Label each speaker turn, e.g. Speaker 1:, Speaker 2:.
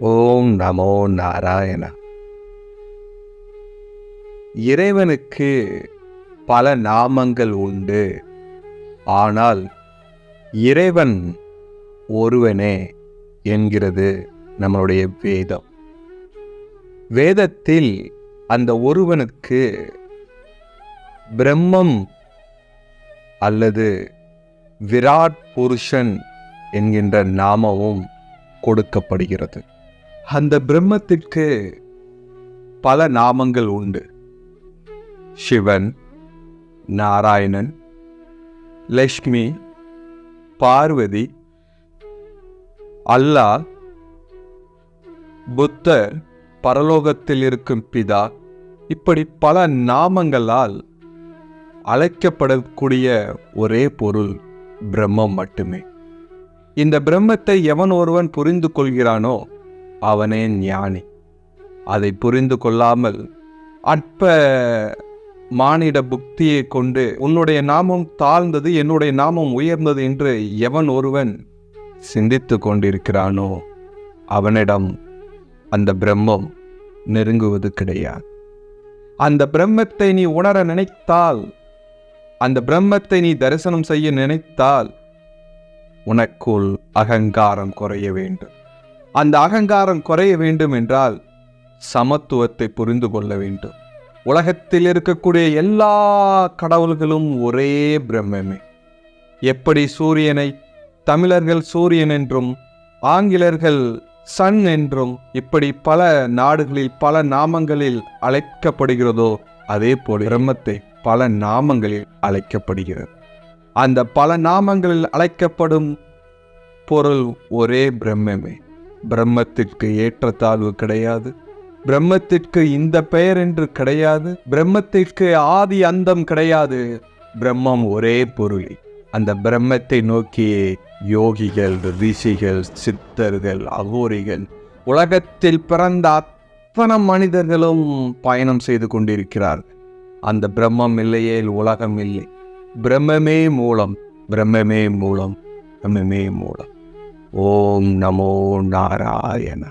Speaker 1: ஓம் நமோ நாராயண. இறைவனுக்கு பல நாமங்கள் உண்டு. ஆனால் இறைவன் ஒருவனே என்கிறது நம்மளுடைய வேதம். வேதத்தில் அந்த ஒருவனுக்கு பிரம்மம் அல்லது விராட் புருஷன் என்கின்ற நாமமும் கொடுக்கப்படுகிறது. அந்த பிரம்மத்திற்கு பல நாமங்கள் உண்டு. சிவன் நாராயணன் லக்ஷ்மி பார்வதி அல்லாஹ் புத்தர் பரலோகத்தில் இருக்கும் பிதா இப்படி பல நாமங்களால் அழைக்கப்படக்கூடிய ஒரே பொருள் பிரம்மம் மட்டுமே. இந்த பிரம்மத்தை எவன் ஒருவன் புரிந்து கொள்கிறானோ அவனே ஞானி. அதை புரிந்து கொள்ளாமல் அற்ப மானிட புக்தியை கொண்டு உன்னுடைய நாமம் தாழ்ந்தது என்னுடைய நாமம் உயர்ந்தது என்று எவன் ஒருவன் சிந்தித்து கொண்டிருக்கிறானோ அவனிடம் அந்த பிரம்மம் நெருங்குவது கிடையாது. அந்த பிரம்மத்தை நீ உணர நினைத்தால் அந்த பிரம்மத்தை நீ தரிசனம் செய்ய நினைத்தால் உனக்குள் அகங்காரம் குறைய வேண்டும். அந்த அகங்காரம் குறைய வேண்டும் என்றால் சமத்துவத்தை புரிந்து கொள்ள வேண்டும். உலகத்தில் இருக்கக்கூடிய எல்லா கடவுள்களும் ஒரே பிரம்மமே எப்படி சூரியனை தமிழர்கள் சூரியன் என்றும் ஆங்கிலர்கள் சன் என்றும் இப்படி பல நாடுகளில் பல நாமங்களில் அழைக்கப்படுகிறதோ அதே போல் பிரம்மத்தை பல நாமங்களில் அழைக்கப்படுகிறது. அந்த பல நாமங்களில் அழைக்கப்படும் பொருள் ஒரே பிரம்மமே பிரம்மத்திற்கு ஏற்றத்தாழ்வு கிடையாது. பிரம்மத்திற்கு இந்த பெயர் என்று கிடையாது. பிரம்மத்திற்கு ஆதி அந்தம் கிடையாது. பிரம்மம் ஒரே பொருளி. அந்த பிரம்மத்தை நோக்கியே யோகிகள் ரிஷிகள் சித்தர்கள் அகோரிகள் உலகத்தில் பிறந்த அத்தனை மனிதர்களும் பயணம் செய்து கொண்டிருக்கிறார்கள் அந்த பிரம்மம் இல்லையே உலகம் இல்லை. பிரம்மமே மூலம் பிரம்மமே மூலம் பிரம்மமே மூலம். ஓம் நமோ நாராயணா.